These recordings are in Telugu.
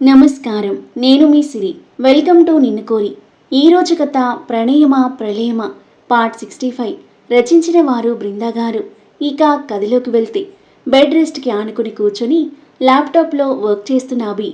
నమస్కారం. నేను మీ సిరి. వెల్కమ్ టు నిన్ను కోరి ఈరోజు కథ ప్రణయమ ప్రళయమ పార్ట్ సిక్స్టీ ఫైవ్. రచించిన వారు బృందా గారు. ఇక కథలోకి వెళ్తే బెడ్ రెస్ట్కి ఆనుకుని కూర్చొని ల్యాప్టాప్లో వర్క్ చేస్తున్న అభి.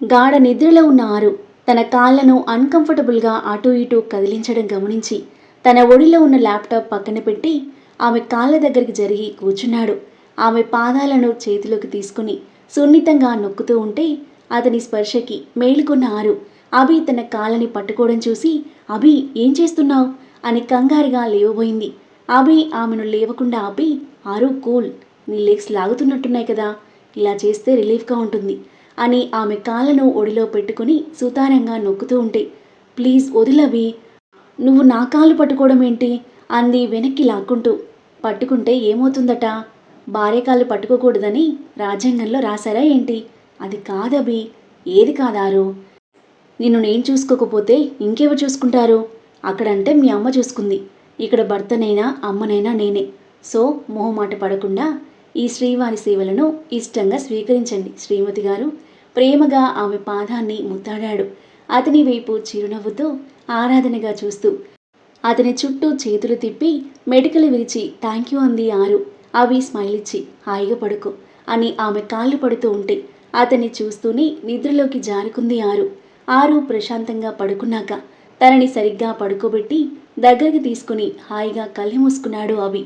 గాఢ నిద్రలో ఉన్న ఆరు తన కాళ్ళను అన్కంఫర్టబుల్గా అటు ఇటు కదిలించడం గమనించి తన ఒడిలో ఉన్న ల్యాప్టాప్ పక్కన పెట్టి ఆమె కాళ్ళ దగ్గరికి జరిగి కూర్చున్నాడు. ఆమె పాదాలను చేతిలోకి తీసుకుని సున్నితంగా నొక్కుతూ ఉంటే అతని స్పర్శకి మేలుకున్న ఆరు. అభి తన కాళ్ళని పట్టుకోవడం చూసి అభి ఏం చేస్తున్నావు? అని కంగారుగా లేవబోయింది. అభి ఆమెను లేవకుండా ఆపి ఆరు కూల్. నీ లెగ్స్ లాగుతున్నట్టున్నాయి కదా. ఇలా చేస్తే రిలీఫ్గా ఉంటుంది అని ఆమె కాళ్ళను ఒడిలో పెట్టుకుని సుతారంగా నొక్కుతూ ఉంటే ప్లీజ్ వదిలవి నువ్వు నా కాళ్ళు పట్టుకోవడం ఏంటి? అంది వెనక్కి లాక్కుంటూ. పట్టుకుంటే ఏమవుతుందట? భార్య కాళ్ళు పట్టుకోకూడదని రాజ్యాంగంలో రాశారా ఏంటి? అది కాదబి ఏది కాదారు? నిన్ను నేను చూసుకోకపోతే ఇంకెవరు చూసుకుంటారు? అక్కడంటే మీ అమ్మ చూసుకుంది. ఇక్కడ భర్తనైనా అమ్మనైనా నేనే. సో మొహమాట పడకుండా ఈ శ్రీవారి సేవలను ఇష్టంగా స్వీకరించండి శ్రీమతి గారు. ప్రేమగా ఆమె పాదాన్ని ముత్తాడాడు. అతని వైపు చిరునవ్వుతో ఆరాధనగా చూస్తూ అతని చుట్టూ చేతులు తిప్పి మెడికలు విరిచి థ్యాంక్ యూ అంది ఆరు. అవి స్మైల్ ఇచ్చి హాయిగా పడుకో అని ఆమె కాళ్ళు పడుతూ ఉంటే అతన్ని చూస్తూనే నిద్రలోకి జారుకుంది ఆరు. ఆరు ప్రశాంతంగా పడుకున్నాక తనని సరిగ్గా పడుకోబెట్టి దగ్గరికి తీసుకుని హాయిగా కళ్ళు మూసుకున్నాడు అభి.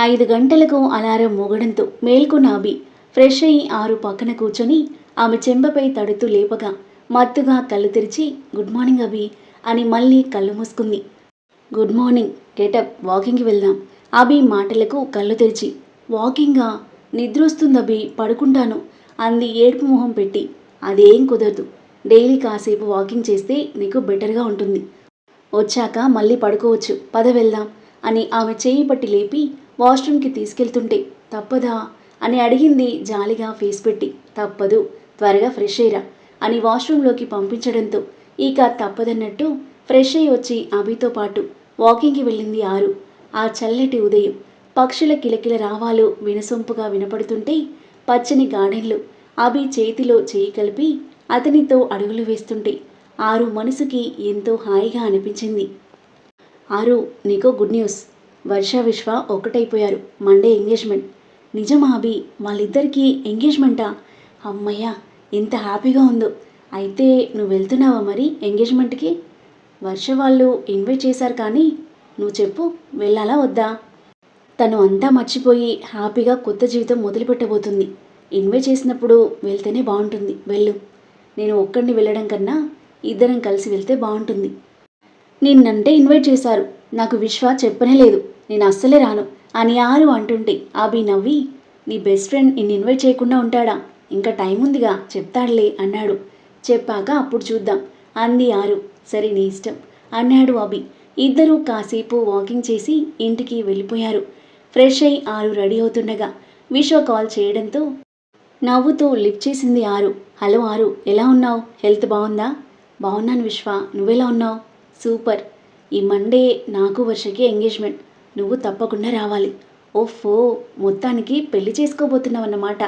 ఐదు గంటలకు అలారం మోగడంతో మేల్కొన్న అభి ఫ్రెష్ అయి ఆరు పక్కన కూర్చొని ఆమె చెంపపై తడుతూ లేపగా మత్తుగా కళ్ళు తెరిచి గుడ్ మార్నింగ్ అభి అని మళ్ళీ కళ్ళు మూసుకుంది. గుడ్ మార్నింగ్ గెటప్ వాకింగ్కి వెళ్దాం అభి మాటలకు కళ్ళు తెరిచి వాకింగా? నిద్రొస్తుంది అభి పడుకుంటాను అంది ఏడుపు మొహం పెట్టి. అదేం కుదరదు. డైలీ కాసేపు వాకింగ్ చేస్తే నీకు బెటర్గా ఉంటుంది. వచ్చాక మళ్ళీ పడుకోవచ్చు. పద వెళ్దాం అని ఆమె చేయి పట్టి లేపి వాష్రూమ్కి తీసుకెళ్తుంటే తప్పదా అని అడిగింది జాలిగా ఫేస్ పెట్టి. తప్పదు. త్వరగా ఫ్రెష్ అయ్యిరా అని వాష్రూమ్లోకి పంపించడంతో ఇక తప్పదన్నట్టు ఫ్రెష్ అయ్యి వచ్చి అభితో పాటు వాకింగ్కి వెళ్ళింది ఆరు. ఆ చల్లటి ఉదయం పక్షుల కిలకిల రావాలు వినసొంపుగా వినపడుతుంటే పచ్చని గార్డెన్లు అభి చేతిలో చేయి కలిపి అతనితో అడుగులు వేస్తుంటే ఆరు మనసుకి ఎంతో హాయిగా అనిపించింది. ఆరు నీకో గుడ్ న్యూస్. వర్ష విశ్వ ఒకటైపోయారు మండే ఎంగేజ్మెంట్. నిజమా అభి? వాళ్ళిద్దరికీ ఎంగేజ్మెంటా? అమ్మయ్యా ఎంత హ్యాపీగా ఉందో. అయితే నువ్వు వెళ్తున్నావా మరి ఎంగేజ్మెంట్కి? వర్ష వాళ్ళు ఇన్వైట్ చేశారు కానీ నువ్వు చెప్పు వెళ్ళాలా వద్దా? తను అంతా మర్చిపోయి హ్యాపీగా కొత్త జీవితం మొదలుపెట్టబోతుంది. ఇన్వైట్ చేసినప్పుడు వెళ్తేనే బాగుంటుంది. వెళ్ళు. నేను ఒక్కడిని వెళ్ళడం కన్నా ఇద్దరం కలిసి వెళ్తే బాగుంటుంది. నిన్నంటే ఇన్వైట్ చేశారు. నాకు విశ్వ చెప్పనే లేదు. నేను అస్సలే రాను. అని ఆరు అంటుంటే అభి నవ్వి నీ బెస్ట్ ఫ్రెండ్ నిన్ను ఇన్వైట్ చేయకుండా ఉంటాడా? ఇంకా టైం ఉందిగా. చెప్తాడులే అన్నాడు. చెప్పాక అప్పుడు చూద్దాం. అంది ఆరు. సరే నీ ఇష్టం అన్నాడు అభి. ఇద్దరూ కాసేపు వాకింగ్ చేసి ఇంటికి వెళ్ళిపోయారు. ఫ్రెష్ అయి ఆరు రెడీ అవుతుండగా విశ్వ కాల్ చేయడంతో నవ్వుతూ లిఫ్ట్ చేసింది ఆరు. హలో ఆరు ఎలా ఉన్నావు? హెల్త్ బాగుందా? బాగున్నాను విశ్వ నువ్వెలా ఉన్నావు? సూపర్. ఈ మండే నాకు వర్షకి ఎంగేజ్మెంట్. నువ్వు తప్పకుండా రావాలి. ఓఫో మొత్తానికి పెళ్ళి చేసుకోబోతున్నావు అన్నమాట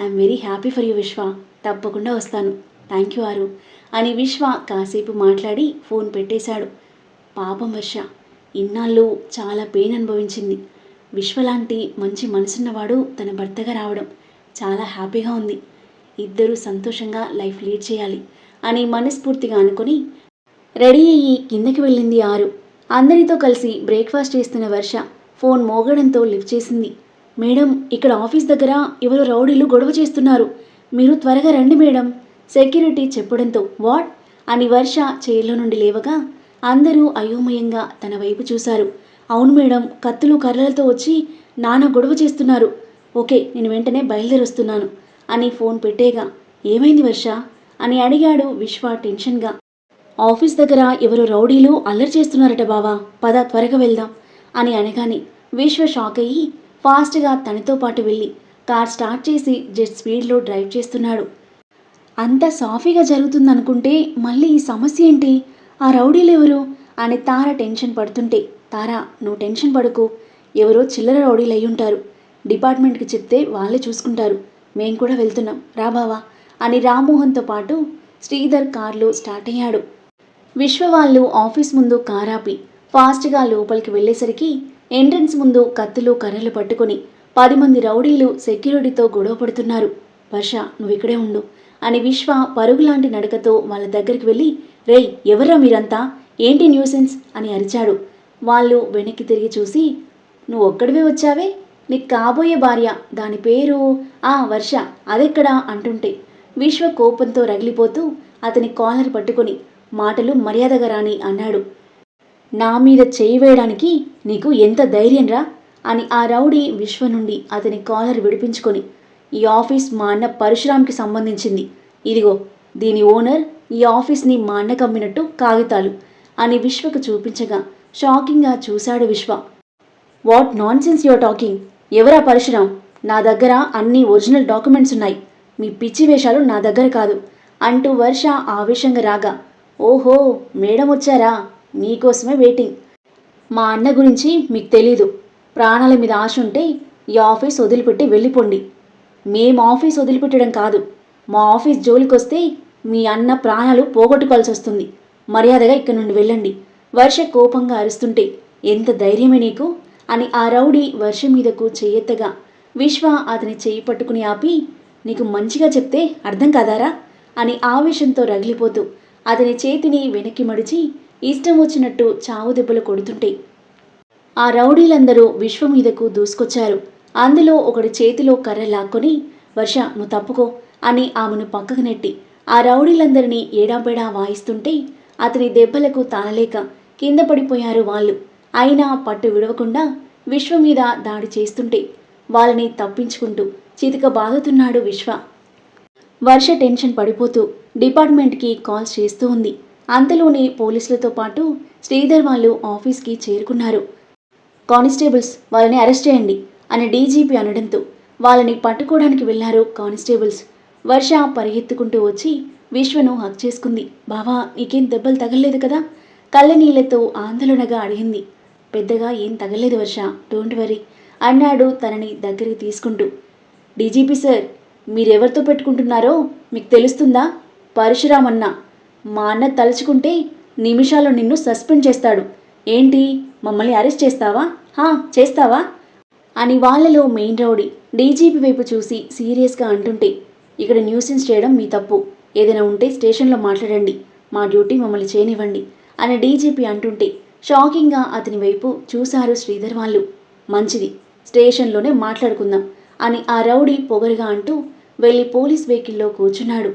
I'm very happy for you Vishwa. తప్పకుండా వస్తాను. థ్యాంక్ యూ ఆరు. అని విశ్వ కాసేపు మాట్లాడి ఫోన్ పెట్టేశాడు. పాపం వర్ష ఇన్నాళ్ళు చాలా పెయిన్ అనుభవించింది. విశ్వలాంటి మంచి మనసున్నవాడు తన భర్తగా రావడం చాలా హ్యాపీగా ఉంది. ఇద్దరూ సంతోషంగా లైఫ్ లీడ్ చేయాలి అని మనస్ఫూర్తిగా అనుకుని రెడీ అయ్యి కిందకి వెళ్ళింది ఆరు. అందరితో కలిసి బ్రేక్ఫాస్ట్ చేస్తున్న వర్ష ఫోన్ మోగడంతో లిఫ్ట్ చేసింది. మేడం ఇక్కడ ఆఫీస్ దగ్గర ఎవరు రౌడీలు గొడవ చేస్తున్నారు. మీరు త్వరగా రండి మేడం. సెక్యూరిటీ చెప్పడంతో వాట్? అని వర్ష చైర్లో నుండి లేవగా అందరూ అయోమయంగా తన వైపు చూశారు. అవును మేడం కత్తులు కర్రలతో వచ్చి నాన్న గొడవ చేస్తున్నారు. ఓకే నేను వెంటనే బయలుదేరొస్తున్నాను అని ఫోన్ పెట్టేగా. ఏమైంది వర్ష? అని అడిగాడు విశ్వ టెన్షన్గా. ఆఫీస్ దగ్గర ఎవరు రౌడీలు అల్లరి చేస్తున్నారట బావా పద త్వరగా వెళ్దాం అని అనగానే విశ్వ షాక్ అయ్యి ఫాస్ట్గా తనతో పాటు వెళ్ళి కార్ స్టార్ట్ చేసి జెట్ స్పీడ్లో డ్రైవ్ చేస్తున్నాడు. అంత సాఫీగా జరుగుతుందనుకుంటే మళ్ళీ ఈ సమస్య ఏంటి? ఆ రౌడీలు ఎవరు? అని తార టెన్షన్ పడుతుంటే తారా నువ్వు టెన్షన్ పడుకో. ఎవరో చిల్లర రౌడీలు అయ్యుంటారు. డిపార్ట్మెంట్కి చెప్తే వాళ్ళే చూసుకుంటారు. మేం కూడా వెళ్తున్నాం. రా బావా అని రామ్మోహన్తో పాటు శ్రీధర్ కారులో స్టార్ట్ అయ్యాడు. విశ్వ వాళ్ళు ఆఫీస్ ముందు కారాపి ఫాస్ట్గా లోపలికి వెళ్ళేసరికి ఎంట్రన్స్ ముందు కత్తులు కర్రలు పట్టుకొని పది మంది రౌడీలు సెక్యూరిటీతో గొడవ పడుతున్నారు. వర్ష నువ్వు ఇక్కడే ఉండు అని విశ్వ పరుగులాంటి నడకతో వాళ్ళ దగ్గరికి వెళ్ళి రేయ్ ఎవర్రా మీరంతా? ఏంటి న్యూసెన్స్? అని అరిచాడు. వాళ్ళు వెనక్కి తిరిగి చూసి నువ్వు ఒక్కడివే వచ్చావే? నీకు కాబోయే భార్య దాని పేరు? ఆ వర్ష అదెక్కడా? అంటుంటే విశ్వ కోపంతో రగిలిపోతూ అతని కాలర్ పట్టుకొని మాటలు మర్యాదగా రాని అన్నాడు. నా మీద చేయి వేయడానికి నీకు ఎంత ధైర్యంరా అని ఆ రౌడీ విశ్వ నుండి అతని కాలర్ విడిపించుకొని ఈ ఆఫీస్ మా అన్న పరశురామ్కి సంబంధించింది. ఇదిగో దీని ఓనర్ ఈ ఆఫీస్ని మా అన్నకు కమ్మినట్టు కాగితాలు అని విశ్వకు చూపించగా షాకింగ్గా చూశాడు Vishwa. What nonsense your talking? ఎవరా పరశురాం? నా దగ్గర అన్ని ఒరిజినల్ డాక్యుమెంట్స్ ఉన్నాయి. మీ పిచ్చి వేషాలు నా దగ్గర కాదు అంటూ వర్ష ఆవేశంగా రాగా. ఓహో మేడం వచ్చారా? మీకోసమే వెయిటింగ్. మా అన్న గురించి మీకు తెలీదు. ప్రాణాల మీద ఆశ ఉంటే ఈ ఆఫీస్ వదిలిపెట్టి వెళ్ళిపోండి. మేం ఆఫీస్ వదిలిపెట్టడం కాదు. మా ఆఫీస్ జోలికొస్తే మీ అన్న ప్రాణాలు పోగొట్టుకోవాల్సి వస్తుంది మర్యాదగా ఇక్కడి నుండి వెళ్ళండి. వర్ష కోపంగా అరుస్తుంటే ఎంత ధైర్యమే నీకు? అని ఆ రౌడీ వర్ష మీదకు చెయ్యెత్తగా విశ్వ అతని చెయ్యి పట్టుకుని ఆపి నీకు మంచిగా చెప్తే అర్థం కాదారా? అని ఆవేశంతో రగిలిపోతూ అతని చేతిని వెనక్కి మడిచి ఇష్టం వచ్చినట్టు చావు దెబ్బలు కొడుతుంటే. ఆ రౌడీలందరూ విశ్వ మీదకు దూసుకొచ్చారు. అందులో ఒకడి చేతిలో కర్ర లాక్కొని వర్ష నువ్వు తప్పుకో అని ఆమెను పక్కకు నెట్టి ఆ రౌడీలందరినీ ఏడాబేడా వాయిస్తుంటే అతని దెబ్బలకు తానలేక కింద పడిపోయారు వాళ్ళు. అయినా పట్టు విడవకుండా విశ్వ మీద దాడి చేస్తుంటే వాళ్ళని తప్పించుకుంటూ చితిక బాగుతున్నాడు విశ్వ. వర్ష టెన్షన్ పడిపోతూ డిపార్ట్మెంట్కి కాల్స్ చేస్తూ ఉంది. అంతలోనే పోలీసులతో పాటు శ్రీధర్ వాళ్ళు ఆఫీస్కి చేరుకున్నారు. కానిస్టేబుల్స్ వాళ్ళని అరెస్ట్ చేయండి అని డీజీపీ అనడంతో వాళ్ళని పట్టుకోవడానికి వెళ్ళారు కానిస్టేబుల్స్. వర్ష పరిగెత్తుకుంటూ వచ్చి విశ్వను హక్ చేసుకుంది. బావా నీకేం దెబ్బలు తగలలేదు కదా? కళ్ళనీళ్ళతో ఆందోళనగా అడిగింది. పెద్దగా ఏం తగలేదు వర్ష డోంట్ వరీ అన్నాడు తనని దగ్గరికి తీసుకుంటూ. డీజీపీ సార్ మీరెవరితో పెట్టుకుంటున్నారో మీకు తెలుస్తుందా? పరశురామన్న మా అన్న తలుచుకుంటే నిమిషాల్లో నిన్ను సస్పెండ్ చేస్తాడు. ఏంటి? మమ్మల్ని అరెస్ట్ చేస్తావా? హా చేస్తావా? అని వాళ్ళలో మెయిన్ రౌడీ డీజీపీ వైపు చూసి సీరియస్గా అంటుంటే ఇక్కడ న్యూసెన్స్ చేయడం మీ తప్పు. ఏదైనా ఉంటే స్టేషన్లో మాట్లాడండి. మా డ్యూటీ మమ్మల్ని చేయనివ్వండి. అని డీజీపీ అంటుంటే షాకింగ్గా అతని వైపు చూశారు శ్రీధర్ వాళ్ళు. మంచిది స్టేషన్లోనే మాట్లాడుకుందాం అని ఆ రౌడీ పొగరుగా అంటూ వెళ్ళి పోలీస్ వెహికల్లో కూర్చున్నాడు.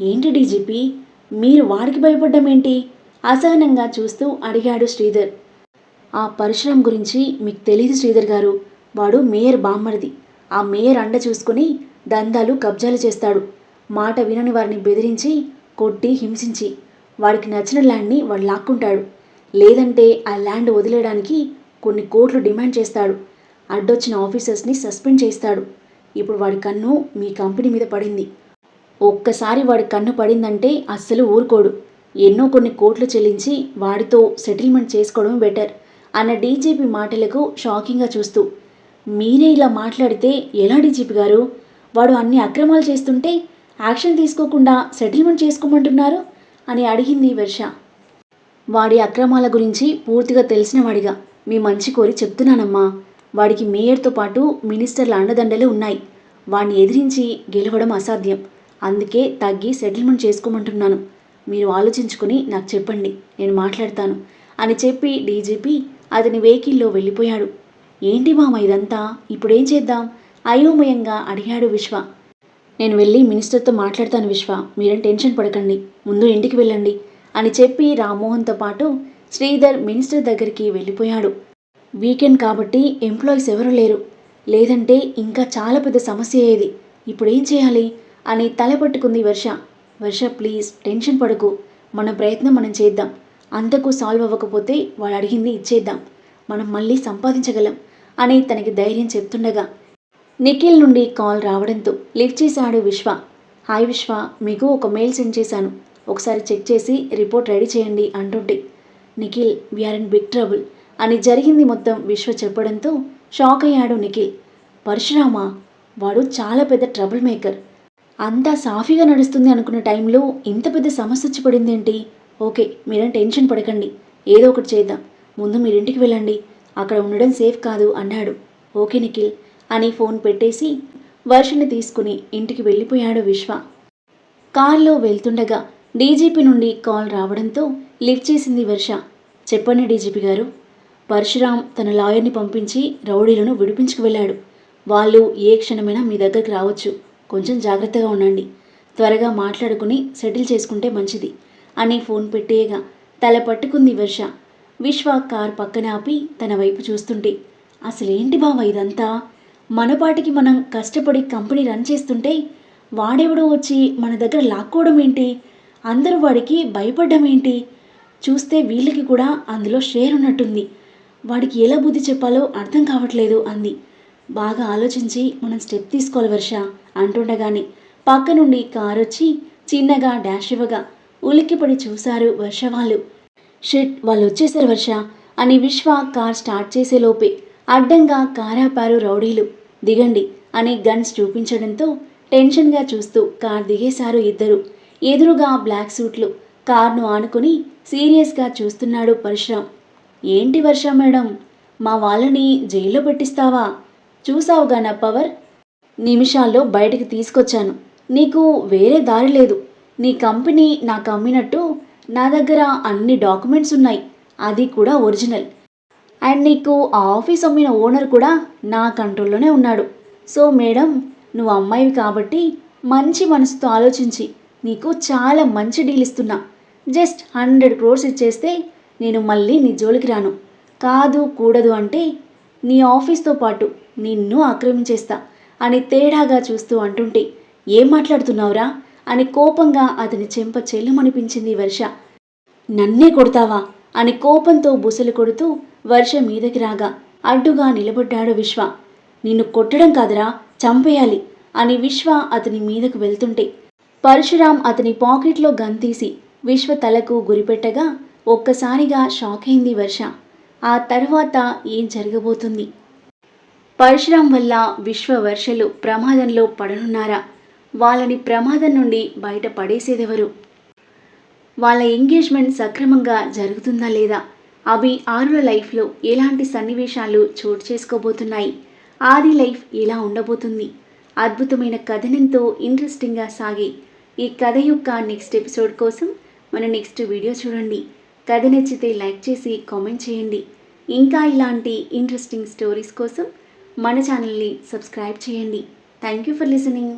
ఏంటి డీజీపీ మీరు వాడికి భయపడ్డం ఏంటి? అసహనంగా చూస్తూ అడిగాడు శ్రీధర్. ఆ పరిశ్రమ గురించి మీకు తెలియదు శ్రీధర్ గారు. వాడు మేయర్ బామ్మడిది. ఆ మేయర్ అండ చూసుకుని దందాలు కబ్జాలు చేస్తాడు. మాట వినని వారిని బెదిరించి కొట్టి హింసించి వాడికి నచ్చిన ల్యాండ్ని వాడు లాక్కుంటాడు. లేదంటే ఆ ల్యాండ్ వదిలేయడానికి కొన్ని కోట్లు డిమాండ్ చేస్తాడు. అడ్డొచ్చిన ఆఫీసర్స్ని సస్పెండ్ చేస్తాడు ఇప్పుడు వాడి కన్ను మీ కంపెనీ మీద పడింది. ఒక్కసారి వాడి కన్ను పడిందంటే అస్సలు ఊరుకోడు. ఎన్నో కొన్ని కోట్లు చెల్లించి వాడితో సెటిల్మెంట్ చేసుకోవడం బెటర్ అన్న డీజీపీ మాటలకు షాకింగ్గా చూస్తూ మీరే ఇలా మాట్లాడితే ఎలా డీజీపీ గారు? వాడు అన్ని అక్రమాలు చేస్తుంటే యాక్షన్ తీసుకోకుండా సెటిల్మెంట్ చేసుకోమంటున్నారు? అని అడిగింది వర్ష. వాడి అక్రమాల గురించి పూర్తిగా తెలిసిన వాడిగా మీ మంచి కోరి చెప్తున్నానమ్మా. వాడికి మేయర్తో పాటు మినిస్టర్ల అండదండలు ఉన్నాయి. వాడిని ఎదిరించి గెలవడం అసాధ్యం. అందుకే తగ్గి సెటిల్మెంట్ చేసుకోమంటున్నాను. మీరు ఆలోచించుకుని నాకు చెప్పండి. నేను మాట్లాడతాను. అని చెప్పి డీజీపీ అతని వెహికల్లో వెళ్ళిపోయాడు. ఏంటి మామ ఇదంతా? ఇప్పుడేం చేద్దాం? అయోమయంగా అడిగాడు విశ్వ. నేను వెళ్ళి మినిస్టర్తో మాట్లాడతాను విశ్వ. మీరేం టెన్షన్ పడకండి. ముందు ఇంటికి వెళ్ళండి అని చెప్పి రామ్మోహన్తో పాటు శ్రీధర్ మినిస్టర్ దగ్గరికి వెళ్ళిపోయాడు. వీకెండ్ కాబట్టి ఎంప్లాయీస్ ఎవరూ లేరు. లేదంటే ఇంకా చాలా పెద్ద సమస్య ఏది? ఇప్పుడు ఏం చేయాలి? అని తలపట్టుకుంది వర్ష. వర్ష ప్లీజ్ టెన్షన్ పడకు. మన ప్రయత్నం మనం చేద్దాం. అంతకు సాల్వ్ అవ్వకపోతే వాడు అడిగింది ఇచ్చేద్దాం. మనం మళ్ళీ సంపాదించగలం అని తనకి ధైర్యం చెప్తుండగా నిఖిల్ నుండి కాల్ రావడంతో లిఫ్ట్ చేశాడు విశ్వ. హాయ్ విశ్వ మీకు ఒక మెయిల్ సెండ్ చేశాను. ఒకసారి చెక్ చేసి రిపోర్ట్ రెడీ చేయండి అంటుంటే Nikhil we're in big trouble అని జరిగింది మొత్తం విశ్వ చెప్పడంతో షాక్ అయ్యాడు నిఖిల్. పరశురామా వాడు చాలా పెద్ద ట్రబుల్ మేకర్ అంతా సాఫీగా నడుస్తుంది అనుకున్న టైంలో ఇంత పెద్ద సమస్య వచ్చి పడిందేంటి ఓకే మీరేం టెన్షన్ పడకండి. ఏదో ఒకటి చేద్దాం. ముందు మీరింటికి వెళ్ళండి. అక్కడ ఉండడం సేఫ్ కాదు అన్నాడు. ఓకే నిఖిల్ అని ఫోన్ పెట్టేసి వర్షని తీసుకుని ఇంటికి వెళ్ళిపోయాడు విశ్వ. కార్లో వెళ్తుండగా డీజీపీ నుండి కాల్ రావడంతో లిఫ్ట్ చేసింది వర్ష. చెప్పండి డీజీపీ గారు. పరశురాం తన లాయర్ని పంపించి రౌడీలను విడిపించుకు వెళ్ళాడు. వాళ్ళు ఏ క్షణమైనా మీ దగ్గరికి రావచ్చు. కొంచెం జాగ్రత్తగా ఉండండి. త్వరగా మాట్లాడుకుని సెటిల్ చేసుకుంటే మంచిది అని ఫోన్ పెట్టేయగా తల పట్టుకుంది వర్ష. విశ్వ కార్ పక్కన ఆపి తన వైపు చూస్తుంటే అసలేంటి బావ ఇదంతా? మనపాటికి మనం కష్టపడి కంపెనీ రన్ చేస్తుంటే వాడెవడో వచ్చి మన దగ్గర లాక్కోవడం ఏంటి? అందరూ వాడికి భయపడ్డం ఏంటి? చూస్తే వీళ్ళకి కూడా అందులో షేర్ ఉన్నట్టుంది. వాడికి ఎలా బుద్ధి చెప్పాలో అర్థం కావట్లేదు అంది. బాగా ఆలోచించి మనం స్టెప్ తీసుకోవాలి వర్ష అంటుండగానే పక్క నుండి కారు వచ్చి చిన్నగా డాష్ ఇవ్వగా ఉలిక్కిపడి చూశారు వర్ష వాళ్ళు. షిట్ వాళ్ళు వచ్చేసారు వర్ష అని విశ్వ కార్ స్టార్ట్ చేసే లోపే అడ్డంగా కారాపారు రౌడీలు. దిగండి అని గన్స్ చూపించడంతో టెన్షన్గా చూస్తూ కార్ దిగేశారు ఇద్దరు. ఎదురుగా బ్లాక్ సూట్లు కార్ను ఆనుకుని సీరియస్గా చూస్తున్నాడు పరశురాం. ఏంటి వర్ష మేడం? మా వాళ్ళని జైల్లో పెట్టిస్తావా? చూసావుగా నా పవర్? నిమిషాల్లో బయటికి తీసుకొచ్చాను. నీకు వేరే దారి లేదు. నీ కంపెనీ నాకు అమ్మినట్టు నా దగ్గర అన్ని డాక్యుమెంట్స్ ఉన్నాయి. అది కూడా ఒరిజినల్. అండ్ నీకు ఆ ఆఫీస్ అమ్మిన ఓనర్ కూడా నా కంట్రోల్లోనే ఉన్నాడు. సో మేడం నువ్వు అమ్మాయివి కాబట్టి మంచి మనసుతో ఆలోచించి నీకు చాలా మంచి డీల్ ఇస్తున్నా. జస్ట్ హండ్రెడ్ క్రోర్స్ ఇచ్చేస్తే నేను మళ్ళీ నీ జోలికి రాను. కాదు కూడదు అంటే నీ ఆఫీస్తో పాటు నిన్ను ఆక్రమించేస్తా అని తేడాగా చూస్తూ అంటుంటే ఏం మాట్లాడుతున్నావురా? అని కోపంగా అతని చెంప చెల్లుమనిపించింది వర్ష. నన్నే కొడతావా? అని కోపంతో బుసలు కొడుతూ వర్ష మీదకి రాగా అడ్డుగా నిలబడ్డాడు విశ్వ. నిన్ను కొట్టడం కాదురా చంపేయాలి అని విశ్వ అతని మీదకు వెళ్తుంటే పరశురాం అతని పాకెట్లో గన్ తీసి విశ్వ తలకు గురిపెట్టగా ఒక్కసారిగా షాక్ అయింది వర్ష. ఆ తర్వాత ఏం జరగబోతుంది? పరశురాం వల్ల విశ్వ వర్షలు ప్రమాదంలో పడనున్నారా? వాళ్ళని ప్రమాదం నుండి బయట పడేసేదెవరు? వాళ్ళ ఎంగేజ్మెంట్ సక్రమంగా జరుగుతుందా లేదా? అవి ఆరుల లైఫ్లో ఎలాంటి సన్నివేశాలు చోటు చేసుకోబోతున్నాయి? ఆది లైఫ్ ఎలా ఉండబోతుంది? అద్భుతమైన కథనంతో ఇంట్రెస్టింగ్గా సాగే ఈ కథ యొక్క నెక్స్ట్ ఎపిసోడ్ కోసం మన నెక్స్ట్ వీడియో చూడండి. కథ నచ్చితే లైక్ చేసి కామెంట్ చేయండి. ఇంకా ఇలాంటి ఇంట్రెస్టింగ్ స్టోరీస్ కోసం మన ఛానల్ని సబ్స్క్రైబ్ చేయండి. Thank you for listening.